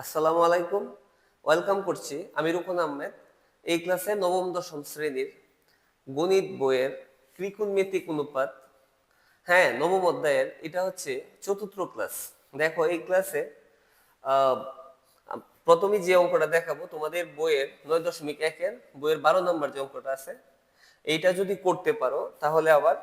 আসসালামু আলাইকুম। ওয়েলকাম করছি আমি রুকন আহমেদ। এই ক্লাসে নবম, দশম শ্রেণির গণিত বইয়ের ত্রিকোণমিতিক অনুপাত। হ্যাঁ নবম অধ্যায়ের, এটা হচ্ছে চতুর্থ ক্লাস। দেখো, এই ক্লাসে প্রথমে যে অঙ্কটা দেখাবো, তোমাদের বইয়ের নয় দশমিক একের বইয়ের বারো নম্বর যে অঙ্কটা আছে, এইটা যদি করতে পারো, তাহলে আবার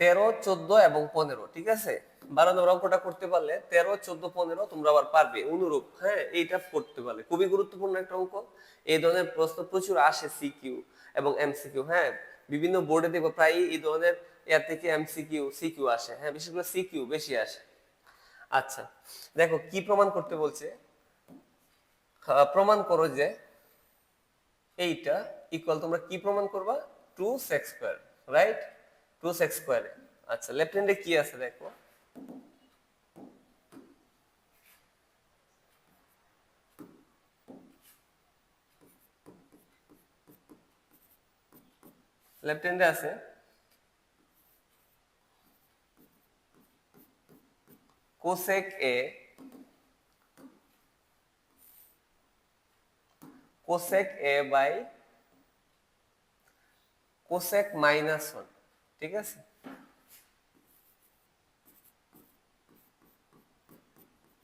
তেরো, চোদ্দ এবং পনেরো, ঠিক আছে? বারো নম্বর অঙ্কটা করতে পারলে তেরো, চোদ্দ, পনেরো তোমরা আবার পারবে। অনুরূপ হ্যাঁ এইটা করতে পারলে। খুবই গুরুত্বপূর্ণ একটা অঙ্ক। এই ধরনের প্রশ্ন প্রচুর আসে সিকিউ এবং এমসিকিউ হ্যাঁ। বিভিন্ন বোর্ডে দেখব প্রায় এই ধরনের এর থেকে এমসিকিউ সিকিউ আসে। হ্যাঁ বিশেষ করে সিকিউ বেশি আসে। আচ্ছা দেখো কি প্রমাণ করতে বলছে? প্রমাণ করো যে এইটা ইকুয়াল তোমরা কি প্রমাণ করবা? Two sec x square right two sec x স্কোয়ারে আচ্ছা লেফট হ্যান্ডে কি আছে দেখো? লেফট হ্যান্ডে আছে। Cosec A cosec A by cosec minus one ঠিক আছে?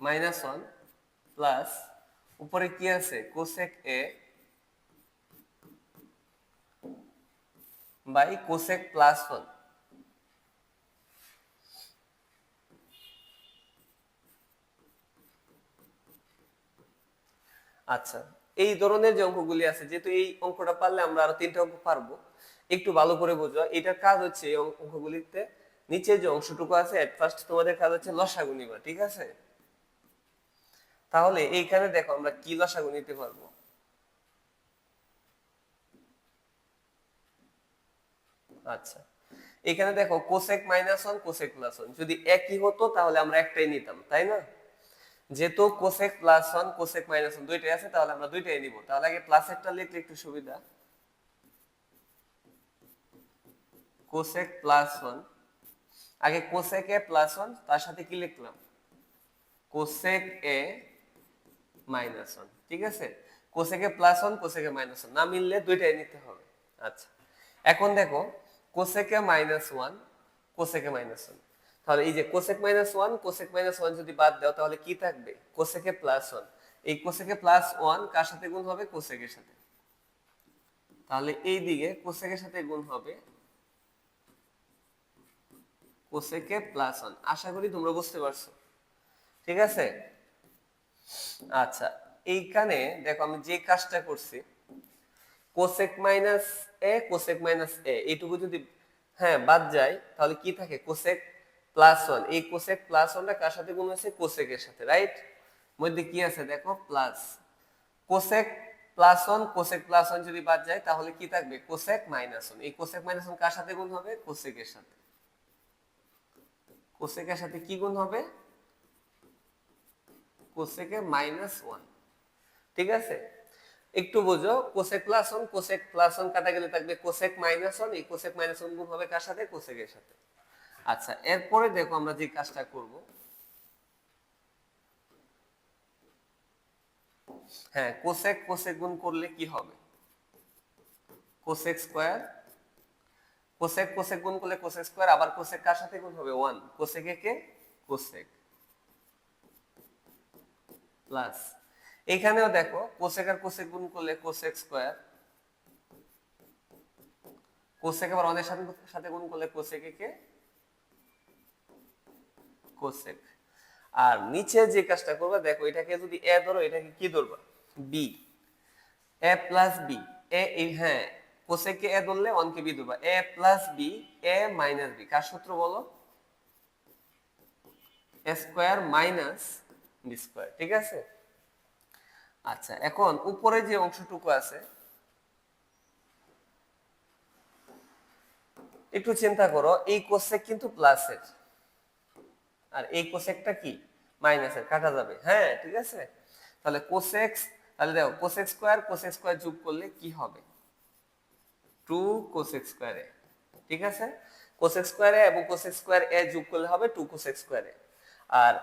মাইনাস ওয়ান প্লাস উপরে কি আছে? Cosec A by cosec plus one. আচ্ছা এই ধরনের যে অঙ্কগুলি আছে, যেহেতু এই অঙ্কটা পারলে আমরা আরও তিনটা অঙ্ক পারব, একটু ভালো করে বোঝো। এটার কাজ হচ্ছে এই অঙ্ক- অঙ্কগুলিতে নিচে যে অংশটুকু আছে ফার্স্ট তোমাদের কাজ হচ্ছে লসাগু নিবা, ঠিক আছে? তাহলে এইখানে দেখো আমরা কি লসাগু নিতে পারব? আচ্ছা এখানে দেখো cosec minus one cosec plus one যদি একই হতো তাহলে আমরা একটাই নিতাম, তাই না? যেহেতু cosec plus one cosec minus one দুইটাই আছে, তাহলে আমরা দুইটাই নিব। তাহলে আগে প্লাস একটা লিখলে একটু সুবিধা। কোসেক প্লাস ওয়ান আগে কোসেক এ প্লাস ওয়ান তার সাথে কি লিখলাম? কোসেক এ মাইনাস ওয়ান ঠিক আছে? Cosec plus one cosec minus one না মিললে দুইটাই নিতে হবে। আচ্ছা এখন দেখো cosec minus one cosec minus one তাহলে এই যে cosec minus one cosec minus one যদি বাদ দাও, তাহলে কি থাকবে? কোসেক প্লাস ওয়ান এই কোসেক প্লাস ওয়ান কার সাথে গুণ হবে? কোসেকের সাথে। তাহলে এই দিকে কোসেক এর সাথে গুণ হবে কোসেকে প্লাস ওয়ান আশা করি তোমরা বুঝতে পারছ। ঠিক আছে? আচ্ছা এইখানে দেখো আমি যে কাজটা করছি cosec minus A cosec minus A এইটুকু যদি হ্যাঁ বাদ যায়, তাহলে কি থাকে? কোসেক প্লাস ওয়ান এই কোসেক প্লাস ওয়ানটা কার সাথে গুণ হয়েছে? কোসেক এর সাথে রাইট মধ্যে কি আছে দেখো? Plus cosec plus one cosec plus one যদি বাদ যায়, তাহলে কি থাকবে? কোসেক মাইনাস ওয়ান এই কোসেক মাইনাস ওয়ান কার সাথে গুণ হবে? কোসেক এর সাথে। কোসেকের সাথে কি গুণ হবে? কোসেকে মাইনাস ওয়ান ঠিক আছে? একটু বোঝো cosec plus one cosec plus one কাটা গেলে থাকবে কোসেক মাইনাস ওয়ান এই কোসেক মাইনাস ওয়ান গুণ হবে কার সাথে? কোসেকের সাথে। আচ্ছা এরপরে দেখো আমরা যে কাজটা করব। হ্যাঁ কোসেক কোসেক গুণ করলে কি হবে? কোসেক স্কোয়ার কোসেক কোসেক গুণ করলে কোসেক স্কোয়ার আবার কোসেক কার সাথে গুণ হবে? ওয়ান কোসেক কে? Cosec plus. এখানেও দেখো কোসেক আর কোসেক গুণ করলে কোসেক স্কোয়ার কোসেক আবার অনেক সাথে সাথে গুণ করলে কোসেক কে কোসেক আর নিচে যে কাজটা করবে, দেখো, এটাকে যদি এ ধরো, এটাকে কি ধরবা? B A plus B A হ্যাঁ কোসেকে এ ধরলে কে বি ধরবা। A plus B A minus B কার সূত্র বলো? এ স্কোয়ার মাইনাস স্কোয়ার ঠিক আছে? আচ্ছা এখন উপরে যে অংশটুকু আছে, একটু চিন্তা করো, এই কোসেক কিন্তু প্লাসের আর এই কোসেকটা কি? মাইনাসের কাটা যাবে। হ্যাঁ ঠিক আছে? তাহলে কোসেক তাহলে দেখো কোসেক স্কোয়ার কোসেক স্কোয়ার যোগ করলে কি হবে? টু কোসেক স্কোয়ারে ঠিক আছে? কোসেক স্কোয়ারে এবং কোসেক স্কোয়ার এ যোগ করলে হবে টু কোসেক স্কোয়ারে আর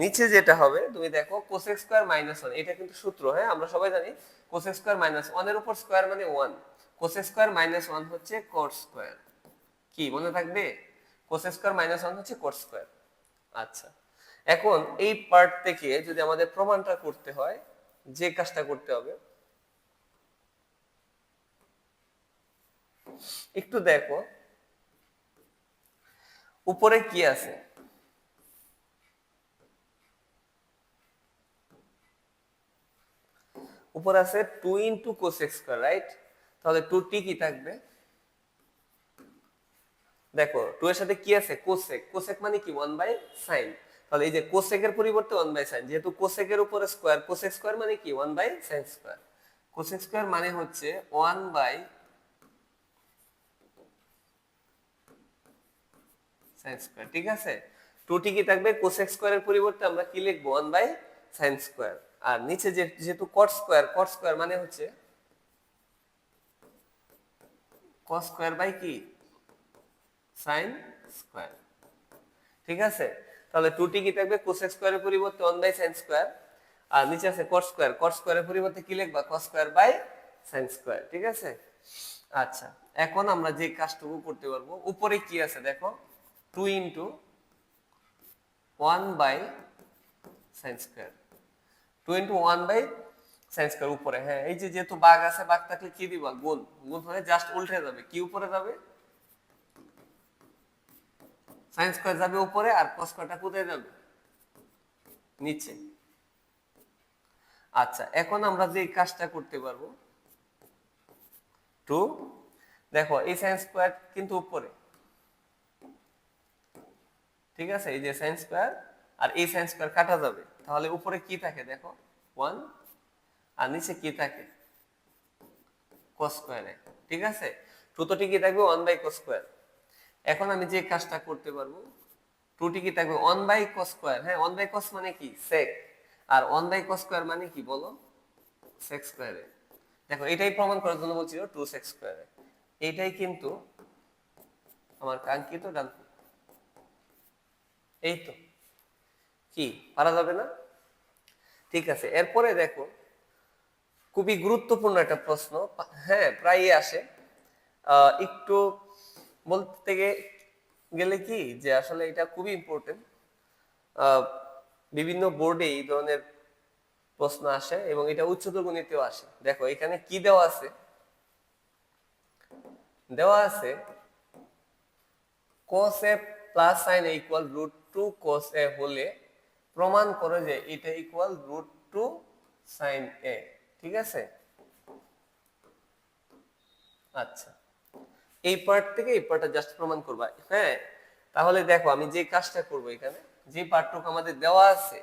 নিচে যেটা হবে, তুমি দেখো কোসেক স্কোয়ার মাইনাস ওয়ান এটা কিন্তু সূত্র হ্যাঁ? আমরা সবাই জানি কোসেক স্কোয়ার মাইনাস ওয়ানের উপর স্কোয়ার মানে one cosec square minus one হচ্ছে কোট স্কোয়ার কি, মনে থাকবে? কোসেক স্কোয়ার মাইনাস ওয়ান হচ্ছে কোট স্কোয়ার আচ্ছা এখন এই পার্ট থেকে যদি আমাদের প্রমাণটা করতে হয়, যে কাজটা করতে হবে, একটু দেখো, উপরে কি আছে? উপরে আছে two into cosec square right তাহলে টু টি কি থাকবে? দেখো টু এর সাথে কি আছে? কোসেক কোসেক মানে কি? ওয়ান বাই সাইন তাহলে এই যে কোসেকের পরিবর্তে ওয়ান বাই সাইন যেহেতু কোসেকের উপরে স্কোয়ার কোসেক স্কোয়ার মানে কি? One by sine square cosec square মানে হচ্ছে ওয়ান বাই সাইন স্কোয়ার ঠিক আছে? টু টি কি থাকবে? কোসেক স্কোয়ারের পরিবর্তে আমরা কি লিখব? ওয়ান বাই সাইন স্কোয়ার আর নিচে যে যেহেতু কট স্কোয়ার কট স্কোয়ার মানে হচ্ছে কস স্কোয়ার বাই কি? সাইন স্কোয়ার ঠিক আছে? তাহলে টু টি কি থাকবে? কোসেক স্কোয়ারের পরিবর্তে ওয়ান বাই সাইন স্কোয়ার আর নিচে আছে কট স্কোয়ার কট স্কোয়ারের পরিবর্তে কি লিখবা? Cos square by sine square ঠিক আছে? আচ্ছা এখন আমরা যে কাজটুকু করতে পারব, উপরে কি আছে দেখো? Two into one by sine square two into one by sine square উপরে হ্যাঁ এই যেহেতু বাঘ আছে, বাঘ থাকলে কি দিবা? গুণ গুণ হয়ে জাস্ট উল্টে যাবে। কি উপরে যাবে? সাইন স্কোয়ার যাবে উপরে আর কস স্কোয়ারটা কোথায় যাবে? নিচে। আচ্ছা এখন আমরা যে কাজটা করতে পারব টু দেখো, এই সাইন স্কোয়ার কিন্তু উপরে। ঠিক আছে? এই যে সাইন স্কোয়ার আর এই সাইন স্কোয়ার কাটা যাবে। তাহলে উপরে কি থাকে দেখো? ওয়ান আর নিচে কি থাকে? কস স্কোয়ারে ঠিক আছে? টুতোটি কি থাকবে? ওয়ান বাই কস স্কোয়ার এখন আমি যে কাজটা করতে পারব টুটি কি থাকবে? ওয়ান বাই কস স্কোয়ার হ্যাঁ? ওয়ান বাই কস মানে কি? সেক আর ওয়ান বাই কস স্কোয়ার মানে কি বলো? সেক স্কোয়ারে দেখো, এটাই প্রমাণ করার জন্য বলছিল টু সেক্স স্কোয়ারে এইটাই কিন্তু আমার কাঙ্ক্ষিত ডান এই তো। কি? পারা যাবে না? ঠিক আছে, এরপরে দেখো, খুবই গুরুত্বপূর্ণ একটা প্রশ্ন হ্যাঁ প্রায়ই আসে। একটু বলতে গেলে কি যে আসলে এটা খুবই ইম্পর্টেন্ট বিভিন্ন বোর্ডে এই ধরনের প্রশ্ন আসে এবং এটা উচ্চতর গণিতেও আসে। দেখো, এখানে কি দেওয়া আছে? দেওয়া আছে, cos a plus a equal root two cos a হলে প্রমাণ করো যে এটা equal root two sine A ঠিক আছে? আচ্ছা এই পার্ট থেকে এই পার্টটা জাস্ট প্রমাণ করবা। হ্যাঁ তাহলে দেখো আমি যে কাজটা করব এখানে, যে পার্টটুকু আমাদের দেওয়া আছে,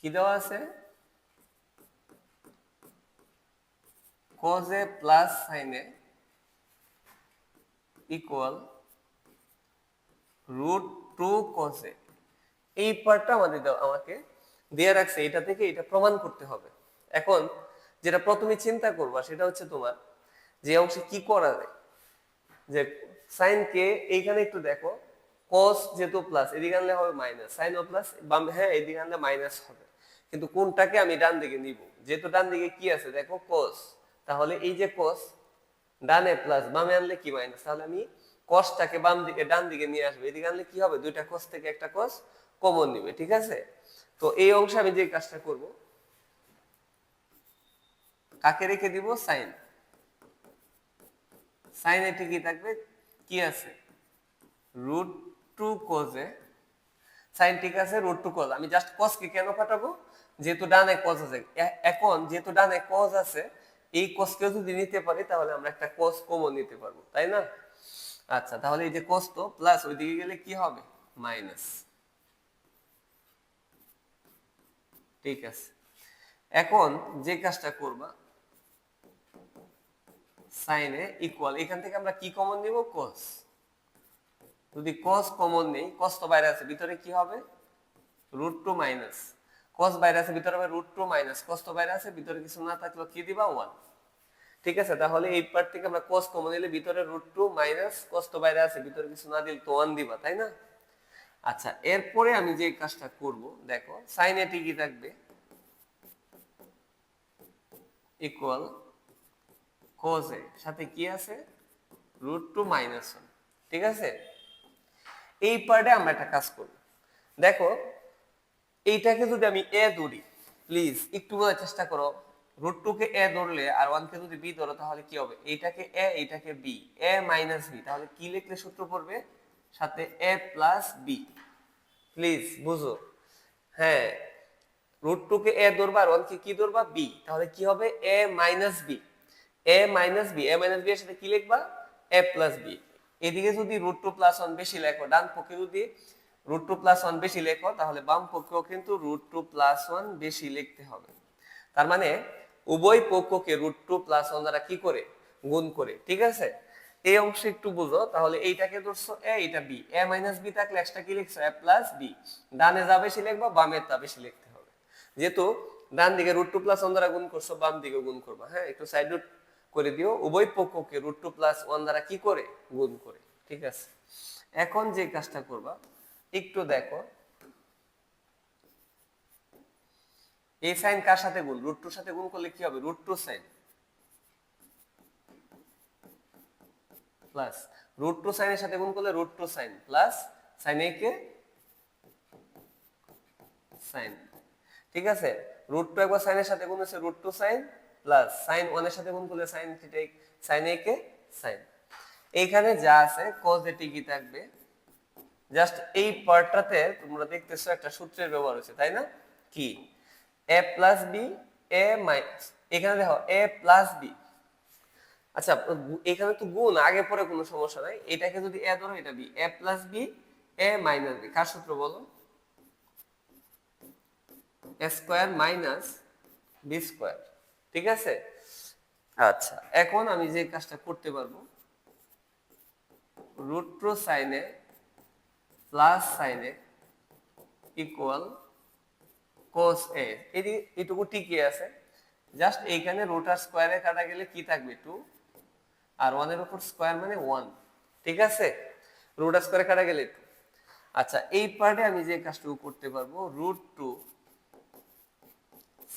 কি দেওয়া আছে? a plus a equal root two cos এই পার্টটা আমাদের আমাকে দিয়ে রাখছে। এটা থেকে এটা প্রমাণ করতে হবে। এখন যেটা প্রথমে চিন্তা করবা, সেটা হচ্ছে তোমার যে অংশে কি করা যায়। যে সাইন কে এইখানে একটু দেখো, cos যেহেতু প্লাস এদিকে আনলে হবে মাইনাস সাইন ও প্লাস হ্যাঁ এদিকে আনলে মাইনাস হবে। কিন্তু কোনটাকে আমি ডান দিকে নিব? যেহেতু ডান দিকে কি আছে? দেখো, cos তাহলে এই যে cos ডানে প্লাস বামে আনলে কি মাইনাস তাহলে আমি কসটাকে বাম দিকে, ডান দিকে নিয়ে আসব। এদিকে আনলে কি হবে? দুইটা cos থেকে একটা cos কমন নিবে, ঠিক আছে? তো এই অংশে আমি যে কাজটা করব, কাকে রেখে দিব? সাইন সাইন এটি কি থাকবে, কি আছে? রুট টু কোজে সাইন ঠিক আছে রুট টু কোজ আমি জাস্ট কজ কে কেন পাঠাবো যেহেতু ডানে কজ আছে। এখন যেহেতু ডানে কজ আছে এই কজ কে যদি নিতে পারি, তাহলে আমরা একটা কজ কমন নিতে পারব, তাই না? আচ্ছা তাহলে এই যে কজ তো প্লাস ওইদিকে গেলে কি হবে? মাইনাস ঠিক আছে। এখন যে কাজটা করবা সাইনে ইকুয়াল এখান থেকে আমরা কি কমন নিব? Cos. যদি cos কমন নেই, cos তো বাইরে আছে, ভিতরে কি হবে? রুট টু মাইনাস cos বাইরে আছে ভিতরে হবে রুট টু মাইনাস cos তো বাইরে আছে ভিতরে কিছু না থাকলেও কি দিবা? ওয়ান ঠিক আছে? তাহলে এই পার্ট থেকে আমরা cos কমন নিলে ভিতরে রুট টু মাইনাস cos তো বাইরে আছে ভিতরে কিছু না দিলে তো ওয়ান দিবা, তাই না? আচ্ছা এরপরে আমি যে কাজটা করব, দেখো সাইন এটি কি থাকবে। ইকুয়াল cos এ সাথে কি আছে? রুট টু মাইনাস ওয়ান ঠিক আছে? এই পার্টে আমরা একটা কাজ করব। দেখো এইটাকে যদি আমি এ ধরি প্লিজ একটু বোঝার চেষ্টা করো। রুট টু কে এ ধরলে আর ওয়ান কে যদি বি ধরো, তাহলে কি হবে? এইটাকে এ এইটাকে বি এ মাইনাস বি তাহলে কি লিখলে সূত্র পড়বে? সাথে এ প্লাস বি প্লিজ বুঝো? হ্যাঁ রুট টু কে এ ধরবা আর ওয়ান কে কি ধরবা? বি তাহলে কি হবে? A minus B A minus B A minus B এর সাথে কি লিখবা? এ প্লাস বি এদিকে যদি রুট টু প্লাস ওয়ান বেশি লেখো, ডান পক্ষে যদি রুট টু প্লাস ওয়ান বেশি লেখো, তাহলে বাম পক্ষেও কিন্তু রুট টু প্লাস ওয়ান বেশি লিখতে হবে। তার মানে উভয় পক্ষকে রুট টু প্লাস ওয়ান দ্বারা কি করে? গুণ করে, ঠিক আছে? এই অংশ একটু বুঝো, তাহলে এইটাকে ধরছো এ এটা বি। এ মাইনাস বি থাকলে এক্সট্রা কি লিখছো? A plus B. ডানে যা বেশি লিখবা, বামে তা বেশি লিখতে হবে। যেহেতু ডান দিকে রুট টু প্লাস ওয়ান দ্বারা গুণ করছ, বাম দিকে গুণ করবা। হ্যাঁ একটু সাইড রুট করে দিও। উভয় পক্ষকে রুট টু প্লাস ওয়ান দ্বারা কি করে? গুণ করে, ঠিক আছে? এখন যে কাজটা করবা একটু দেখো। এই সাইন কার সাথে গুণ? রুট টুর সাথে গুণ করলে কি হবে? Root two sine plus root two সাইনের সাথে গুণ করলে root two sine plus sine A K sine ঠিক আছে? রুট টু একবার সাইনের সাথে গুণ হচ্ছে root two sine plus sine ওয়ানের সাথে গুণ করলে সাইন থিটা সাইন এ কে সাইন এইখানে যা আছে cos এ কি থাকবে। জাস্ট এই পার্টটাতে তোমরা দেখতেছো একটা সূত্রের ব্যবহার হচ্ছে তাই না? কি? A plus B A minus এখানে দেখো এ প্লাস বি আচ্ছা এখানে তো গুণ, আগে পরে কোনো সমস্যা নাই। এটাকে যদি এ ধরো, এটা B A plus B A minus B কার সূত্র বলো? A square minus B square ঠিক আছে? আচ্ছা এখন আমি যে কাজটা করতে পারব রুট প্রো সাইনে প্লাস সাইনে ইকুয়াল কোস এ এদিকে এটুকু ঠিকই আছে। জাস্ট এইখানে রুট আর স্কোয়ারে কাটা গেলে কি থাকবে টু আর ওয়ানের উপর স্কোয়ার মানে ওয়ান ঠিক আছে? রুট আর স্কোয়ারে কাটা গেলে টু আচ্ছা এই পার্টে আমি যে কাজটুকু করতে পারব root two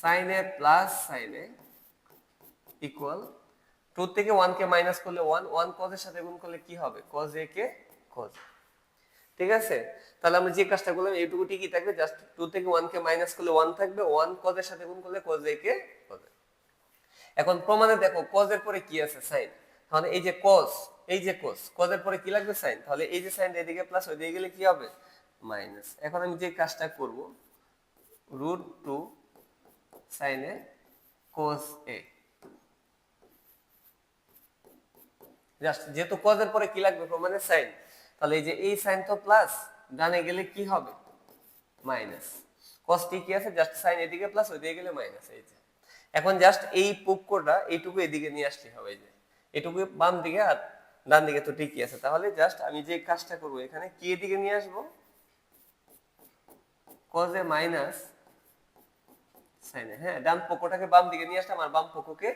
sine A plus sine A equal two থেকে ওয়ান কে মাইনাস করলে ওয়ান ওয়ান কজের সাথে গুণ করলে কি হবে? কজ এ কে কজ ঠিক আছে? তাহলে আমরা যে কাজটা করলাম, এইটুকু ঠিকই থাকবে। জাস্ট টু থেকে ওয়ান কে মাইনাস করলে ওয়ান থাকবে। ওয়ান কজের সাথে গুণ করলে কজ এ কে কজ এখন প্রমাণে দেখো কজের পরে কি আছে? সাইন তাহলে এই যে কজ এই যে কজ কজের পরে কি লাগবে? সাইন তাহলে এই যে সাইন এদিকে প্লাস ওইদিকে গেলে কি হবে? মাইনাস এখন আমি যে কাজটা করব রুট টু সাইনে কোস এ জাস্ট যেহেতু কজের পরে কি লাগবে? প্রমাণে সাইন তাহলে এই যে এই সাইন তো প্লাস ডানে গেলে কি হবে? মাইনাস কস কি আছে? জাস্ট সাইন এদিকে প্লাস ওইদিকে গেলে মাইনাস এই যে। এখন জাস্ট এই পক্ষটা এইটুকু এদিকে নিয়ে আসলে হবে যে। এটুকু বাম দিকে আর ডান দিকে তো ঠিকই আছে? তাহলে জাস্ট আমি যে কাজটা করব এখানে কি এদিকে নিয়ে আসব? কজে মাইনাস সাইনে হ্যাঁ ডান পক্ষটাকে বাম দিকে নিয়ে আসলাম, আর বাম পক্ষকে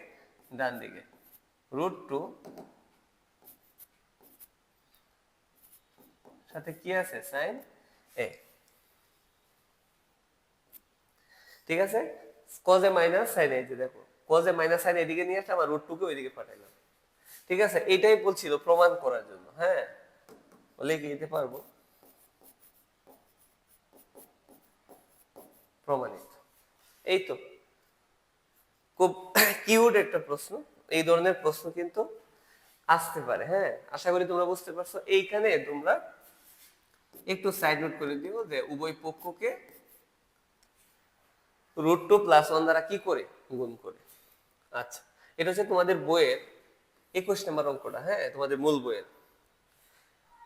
ডান দিকে। রুট টু সাথে কি আছে? সাইন এ ঠিক আছে? কজে মাইনাস সাইন এই যে দেখো। কজে মাইনাস সাইন এদিকে নিয়ে আসলাম আর রুট টুকে ওইদিকে পাঠাইলাম। ঠিক আছে? এইটাই বলছিল প্রমাণ করার জন্য হ্যাঁ? লিখে দিতে পারব? প্রমাণিত। এই তো। খুব কিউট একটা প্রশ্ন। এই ধরনের প্রশ্ন কিন্তু আসতে পারে হ্যাঁ? আশা করি তোমরা বুঝতে পারছ। এইখানে তোমরা একটু সাইড নোট করে দিও যে উভয় পক্ষকে রুট টু প্লাস ওয়ান দ্বারা কি করে? গুণ করে। আচ্ছা এটা হচ্ছে তোমাদের বইয়ের একুশ নম্বর অঙ্কটা হ্যাঁ? তোমাদের মূল বইয়ের।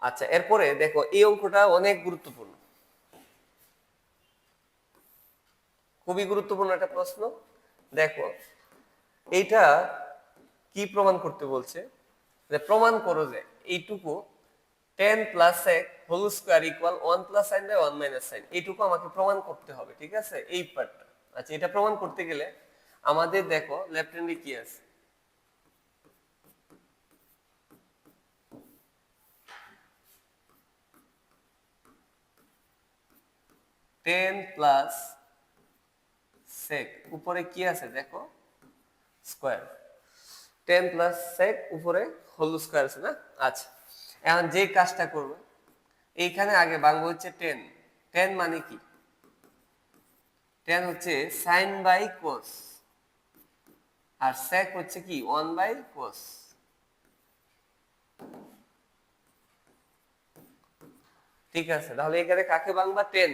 আচ্ছা এরপরে দেখো, এই অঙ্কটা অনেক গুরুত্বপূর্ণ। খুবই গুরুত্বপূর্ণ একটা প্রশ্ন। দেখো, এইটা কি প্রমাণ করতে বলছে? যে প্রমাণ করো যে এইটুকু টেন প্লাস এক whole square equal one plus sine by one minus sine এইটুকু আমাকে প্রমাণ করতে হবে, ঠিক আছে? এই পার্টটা আচ্ছা এটা প্রমাণ করতে গেলে আমাদের দেখো লেফট হ্যান্ডে কি আছে? টেন প্লাস সেক উপরে কি আছে দেখো? স্কোয়ার টেন প্লাস সেক উপরে হোল স্কোয়ার আছে না? আচ্ছা এখন যে কাজটা করবে এইখানে আগে বাংলা হচ্ছে টেন টেন মানে কি? টেন হচ্ছে সাইন বাই কোস আর সেক হচ্ছে কি? ওয়ান বাই কোস ঠিক আছে, তাহলে এখানে কাকে বাংবা টেন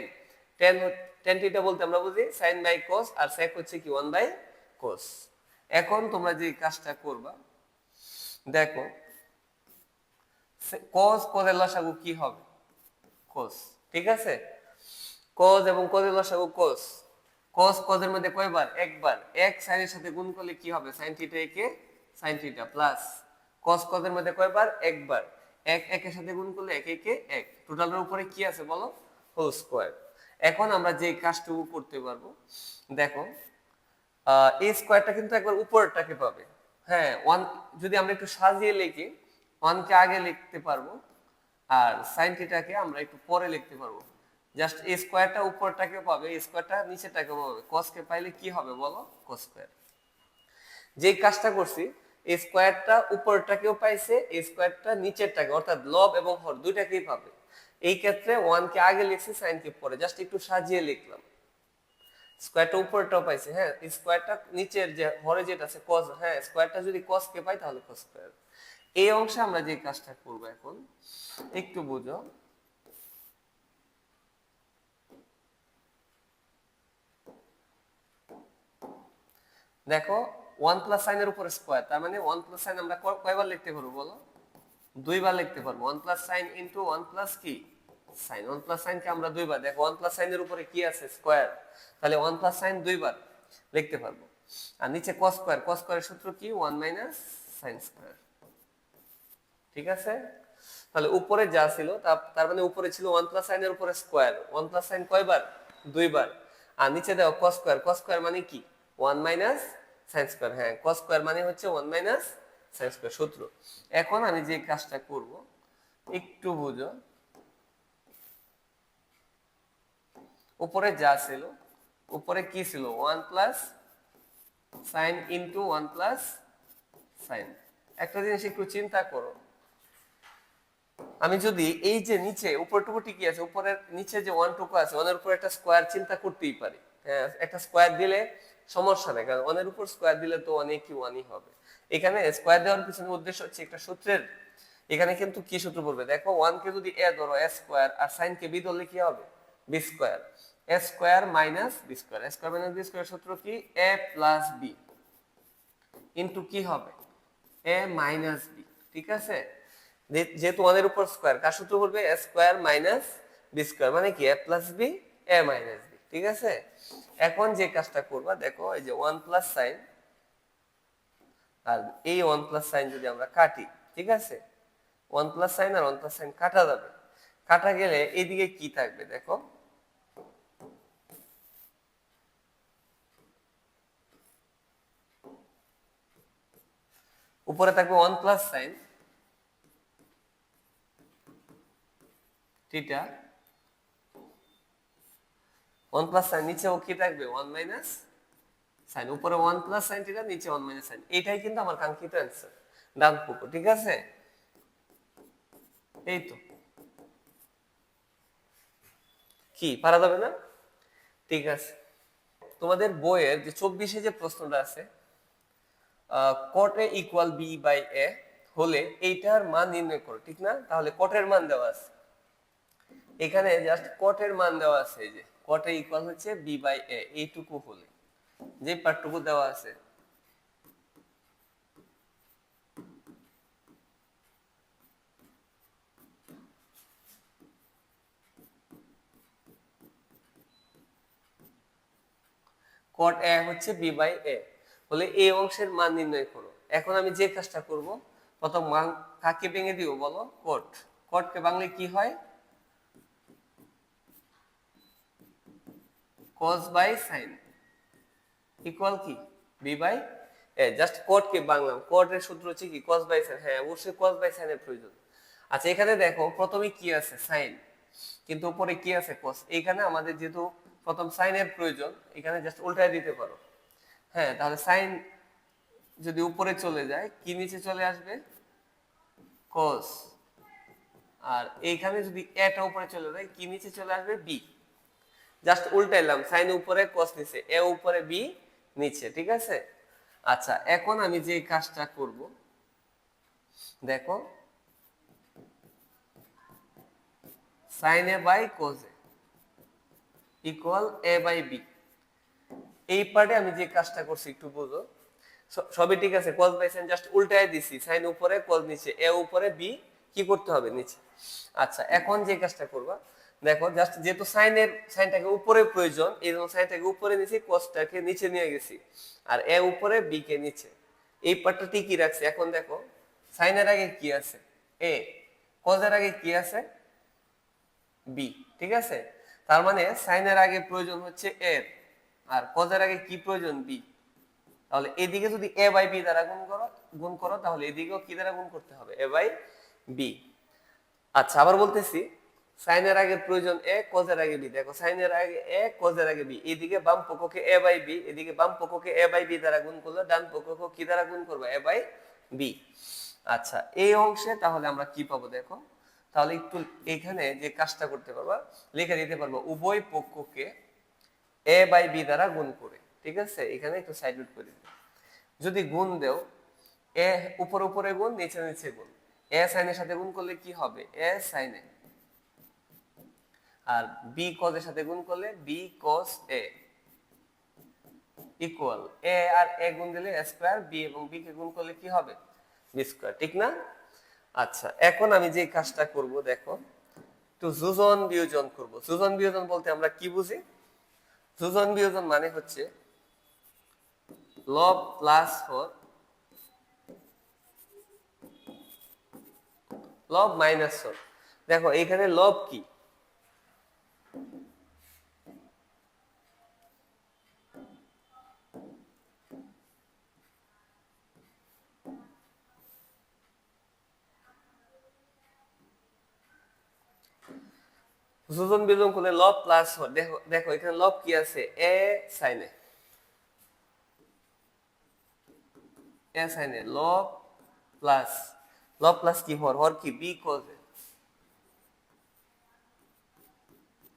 টেন টেন টিটা বলতে আমরা বুঝি সাইন বাই কোস আর সেক হচ্ছে কি? ওয়ান বাই কোস এখন তোমরা যে কাজটা করবা, দেখো কস কোজের লসাগু কি হবে? কোস, ঠিক আছে? কজ এবং কোজের লসাগু কোস। কস কজের মধ্যে কয়বার? একবার। এক সাইনের সাথে গুণ করলে কি হবে? সাইন থিটা একে সাইন থিটা প্লাস কস কজের মধ্যে কয়বার? একবার। এক একের সাথে গুণ করলে এক একে এক। টোটালের উপরে কি আছে বলো? Whole square. এখন আমরা যে কাজটুকু করতে পারব, দেখো এই স্কোয়ারটা কিন্তু একবার উপরটাকে পাবে। হ্যাঁ ওয়ান যদি আমরা একটু সাজিয়ে লিখি ওয়ানকে আগে লিখতে পারব। আর সাইন থিটাকে আমরা একটু পরে লিখতে পারব। জাস্ট এই স্কোয়ারটা উপরটাকে পাবে স্কোয়ারটা নিচেটাকে পাবে। কসকে পাইলে কি হবে বলো? কস স্কোয়ার যে কাজটা করছি এই স্কোয়ারটা উপরটাকেও পাইছে এই স্কোয়ারটা নিচেরটাকে, অর্থাৎ লব এবং হর দুইটাকেই পাবে। এই ক্ষেত্রে ওয়ানকে আগে লিখছি সাইনকে পরে। জাস্ট একটু সাজিয়ে লিখলাম। স্কোয়ারটা উপরটাও পাইছে হ্যাঁ? স্কোয়ারটা নিচের যে হরে যেটা আছে কস হ্যাঁ স্কোয়ারটা যদি কস কে পাই তাহলে কস স্কোয়ার এই অংশে আমরা যে কাজটা করব এখন, একটু বুঝো। দেখো ওয়ান প্লাস সাইনের উপরে স্কোয়ার তার মানে ওয়ান প্লাস সাইন আমরা কয়বার লিখতে পারব বলো? দুইবার লিখতে পারব। One plus sine into one plus কি? সাইন ওয়ান প্লাস সাইনকে আমরা দুইবার, দেখো ওয়ান প্লাস সাইনের উপরে কি আছে? স্কোয়ার তাহলে ওয়ান প্লাস সাইন দুইবার লিখতে পারব। আর নিচে কস স্কোয়ার কস স্কোয়ারের সূত্র কি? ওয়ান মাইনাস সাইন স্কোয়ার ঠিক আছে? তাহলে উপরে যা ছিল, তার মানে উপরে ছিল ওয়ান প্লাস সাইনের উপরে স্কোয়ার। ওয়ান প্লাস সাইন কয়বার? দুইবার। আর নিচে দেখো কস স্কোয়ার। কস স্কোয়ার মানে কি? One minus sine square. হ্যাঁ কস স্কোয়ার মানে হচ্ছে ওয়ান মাইনাস সাইন স্কোয়ার সূত্র। এখন আমি যে কাজটা করব, একটু বুঝো। উপরে যা ছিল, উপরে কি ছিল? One plus sine into one plus sine. একটা জিনিস একটু চিন্তা করো। আমি যদি এই যে নিচে উপরটুকু কি আছে, উপরের নিচে যে ওয়ান টুকু আছে ওয়ানের উপর একটা স্কোয়ার চিন্তা করতেই পারি। হ্যাঁ একটা স্কোয়ার দিলে সমস্যা নেই, কারণ ওয়ানের উপর স্কোয়ার দিলে তো অনেক কি ওয়ানই হবে। এখানে স্কোয়ার দেওয়ার পিছনে উদ্দেশ্য হচ্ছে একটা সূত্রের। এখানে কিন্তু কি সূত্র পড়বে? দেখো ওয়ান কে যদি এ ধরো এ স্কোয়ার আর সাইন কে বি ধরলে কি হবে? B square A square minus B square A square minus B square সূত্র কি? এ প্লাস বি ইন্টু কি হবে? এ মাইনাস বি ঠিক আছে? যেহেতু ওয়ানের উপর স্কোয়ার কার সূত্র বলবে? A square minus B square মানে কি? A plus B A minus B ঠিক আছে? এখন যে কাজটা করবা, দেখো, এই যে ওয়ান প্লাস সাইন আর এই ওয়ান প্লাস সাইন যদি আমরা কাটি, ঠিক আছে? ওয়ান প্লাস সাইন আর ওয়ান প্লাস সাইন কাটা যাবে। কাটা গেলে এদিকে কি থাকবে, দেখো? উপরে থাকবে one plus sine theta one plus sine নিচেও কি থাকবে ওয়ান মাইনাস সাইন উপরে ওয়ান প্লাস সাইন থিটা নিচে ওয়ান মাইনাস সাইন এটাই কিন্তু আমার কাঙ্ক্ষিত অ্যান্সার ডান পুকো, ঠিক আছে? এই তো। কি, পারা যাবে না? ঠিক আছে। তোমাদের বইয়ের যে চব্বিশে যে প্রশ্নটা আছে cot A equal B by A হলে এইটার মান নির্ণয় করো, ঠিক না? তাহলে কটের মান দেওয়া আছে। এখানে জাস্ট কটের মান দেওয়া আছে যে কটে ইকুয়াল হচ্ছে বি বাই এ এইটুকু হলে। যে পার্টটুকু দেওয়া আছে। কট এ হচ্ছে বি বাই এ হলে এই অংশের মান নির্ণয় করো। এখন আমি যে কাজটা করব, প্রথম মান কাকে ভেঙে দিব বলো? কট কটকে বাংলায় কি হয়? Cos বাই সাইন ইকুয়াল কি? বি বাই এ জাস্ট কে বাংলাম। কট এর সূত্র হচ্ছে কি? cos বাই সাইন হ্যাঁ অবশ্যই cos বাই সাইনের প্রয়োজন। আচ্ছা এখানে দেখো, প্রথমে কি আছে? সাইন কিন্তু উপরে কি আছে? cos এখানে আমাদের যেহেতু প্রথম সাইনের প্রয়োজন, এখানে জাস্ট উল্টায় দিতে পারো। হ্যাঁ তাহলে সাইন যদি উপরে চলে যায়, কি নিচে চলে আসবে? cos আর এইখানে যদি এটা উপরে চলে যায়, কি নিচে চলে আসবে? বি জাস্ট উল্টাইলাম সাইন উপরে, cos নিচে এ উপরে বি নিচে, ঠিক আছে? আচ্ছা এখন আমি যে কাজটা করব, দেখো sine A by A equal A by B এই পার্টে আমি যে কাজটা করছি, একটু বুঝো। সবই ঠিক আছে, cos বাই সাইন জাস্ট উল্টায় দিছি সাইন উপরে, cos নিচে এ উপরে বি কি করতে হবে, নিচে। আচ্ছা এখন যে কাজটা করবা দেখো জাস্ট যেহেতু সাইনের, সাইনটাকে উপরে প্রয়োজন, এই জন্য সাইনটাকে উপরে নিয়েছি, cosটাকে নিচে নিয়ে গেছি। আর এ উপরে বি কে নিচে। এই পার্টটা ঠিকই রাখছি। এখন দেখো, সাইনের আগে কি আছে? এ cos-এর আগে কি আছে? বি ঠিক আছে? তার মানে সাইনের আগে প্রয়োজন হচ্ছে এর। আর কজের আগে কি প্রয়োজন? বি তাহলে এদিকে যদি এ বাই বি দ্বারা গুণ করো গুণ করো, তাহলে এদিকেও কি দ্বারা গুণ করতে হবে? এ বাই বি আচ্ছা আবার বলতেছি সাইনের আগে প্রয়োজন এ, কজের আগে বি। দেখো, সাইনের আগে এ, কজের আগে বি। এদিকে বাম পক্ষকে এ বাই বি, এদিকে বাম পক্ষকে এ বাই বি দ্বারা গুণ করলে, ডান পক্ষকে কি দ্বারা গুণ করবে? A by B. আচ্ছা এই অংশে তাহলে আমরা কি পাবো দেখো? তাহলে একটু এখানে যে কাজটা করতে পারবা, লিখে দিতে পারব, উভয় পক্ষকে এ বাই বি দ্বারা গুণ করে। ঠিক আছে? এখানে একটু সাইড নোট করে দিবে যদি গুণ দেও, এ উপর উপরে গুণ, নিচে নিচে গুণ। এ সাইনের সাথে গুণ করলে কি হবে? এ সাইনে। আর বি কজ এর সাথে গুণ করলে B cos A equal A R A গুণ দিলে স্কোয়ার বি এবং বি কে গুণ করলে কি হবে? বি স্কোয়ার ঠিক না? আচ্ছা এখন আমি যে কাজটা করব, দেখো, একটু যোজন বিয়োজন করব। যোজন বিয়োজন বলতে আমরা কি বুঝি? যোজন বিয়োজন মানে হচ্ছে লব প্লাস ফোর লব মাইনাস ফোর দেখো এখানে লব কি? যোজন বিয়োজন করলে লব প্লাস ফোর দেখো দেখো, এখানে লব কি আছে? এ সাইনে এ। সাইনে লব প্লাস লব প্লাস কি হর? হর কি? বি কজে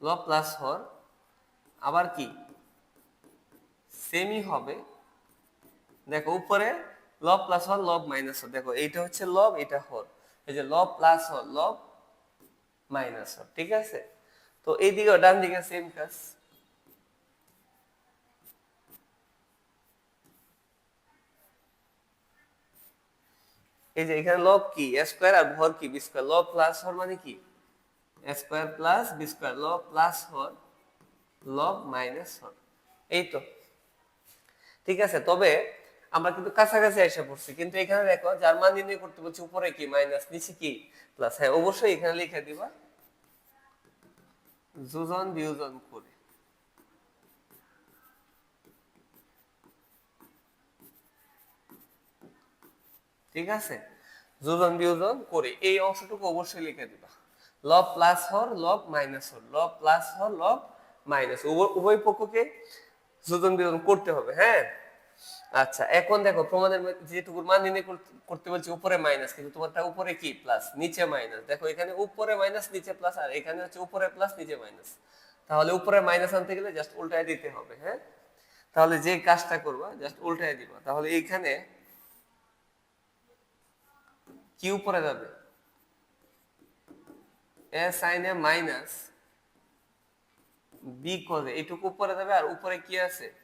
লব প্লাস হর। আবার কি? সেমি হবে। দেখো, উপরে লব প্লাস হর, লব মাইনাস হর। দেখো, এইটা হচ্ছে লব এটা হর। এই যে লব প্লাস হর, লব মাইনাস হর। ঠিক আছে? তো এইদিকে ডান দিকে সেম কাজ। এই যে এখানে লব কি? স্কোয়ার আর ভর কি? বি স্কোয়ার লব প্লাস হর মানে কি? স্কোয়ার প্লাস বি স্কোয়ার লব প্লাস হর লব মাইনাস হর এই তো। ঠিক আছে, তবে আমরা কিন্তু কাছাকাছি এসে পড়ছি। কিন্তু এখানে দেখো, যার মান নির্ণয় করতে বলছি উপরে কি? মাইনাস নিচে কি? প্লাস হ্যাঁ অবশ্যই এখানে লিখে দিবা। যোজন বিয়োজন করে। ঠিক আছে? যোজন বিয়োজন করে। এই অংশটুকু অবশ্যই লিখে দিবা। লব প্লাস হর, লব মাইনাস হর। লব প্লাস হর, লব মাইনাস। উভয় পক্ষকে যোজন বিয়োজন করতে হবে হ্যাঁ? আচ্ছা এখন দেখো প্রমাণের যেটুকুর মান নির্ণয় করতে- বলছি উপরে মাইনাস কিন্তু তোমারটা উপরে কি? প্লাস নিচে মাইনাস দেখো এখানে উপরে মাইনাস নিচে প্লাস আর এখানে হচ্ছে উপরে প্লাস নিচে মাইনাস তাহলে উপরে মাইনাস আনতে গেলে জাস্ট উল্টায় দিতে হবে হ্যাঁ? তাহলে যে কাজটা করবা জাস্ট উল্টায় দিবা। তাহলে এইখানে কি উপরে যাবে? এ সাইনে মাইনাস বি করে এটুকু উপরে যাবে, আর উপরে কি আছে?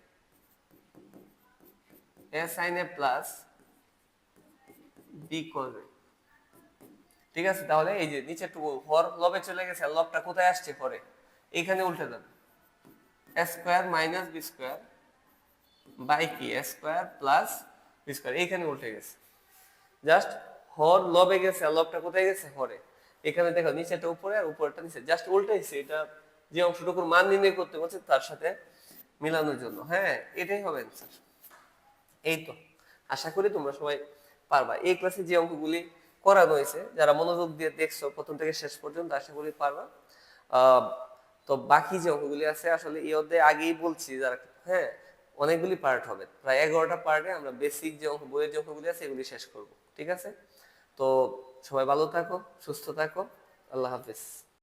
এ সাইনে প্লাস বি করবে। ঠিক আছে? তাহলে এই যে নিচে টুকু হর লবে চলে গেছে লবটা কোথায় আসছে পরে? এখানে উল্টে যাবে A square minus B square by কি A square plus B square এইখানে উল্টে গেছে। জাস্ট হর লবে গেছে লবটা কোথায় গেছে? হরে এখানে দেখো, নিচেটা উপরে আর উপরটা নিচে। জাস্ট উল্টাইছে, এটা যে অংশটুকুর মান নির্ণয় করতে বলছে, তার সাথে মিলানোর জন্য। হ্যাঁ এটাই হবে অ্যান্সার এই তো আশা করি তোমরা সবাই পারবা। এই ক্লাসে যে অঙ্কগুলি করানো হয়েছে, যারা মনোযোগ দিয়ে দেখছ প্রথম থেকে শেষ পর্যন্ত, আশা করি পারবা। তো বাকি যে অঙ্কগুলি আছে, আসলে এই অধ্যায়ে আগেই বলছি যারা হ্যাঁ অনেকগুলি পার্ট হবে। প্রায় এগারোটা পার্টে আমরা বেসিক যে অঙ্ক, বইয়ের যে অঙ্কগুলি আছে, এগুলি শেষ করব, ঠিক আছে? তো সবাই ভালো থাকো, সুস্থ থাকো, আল্লাহ হাফিজ।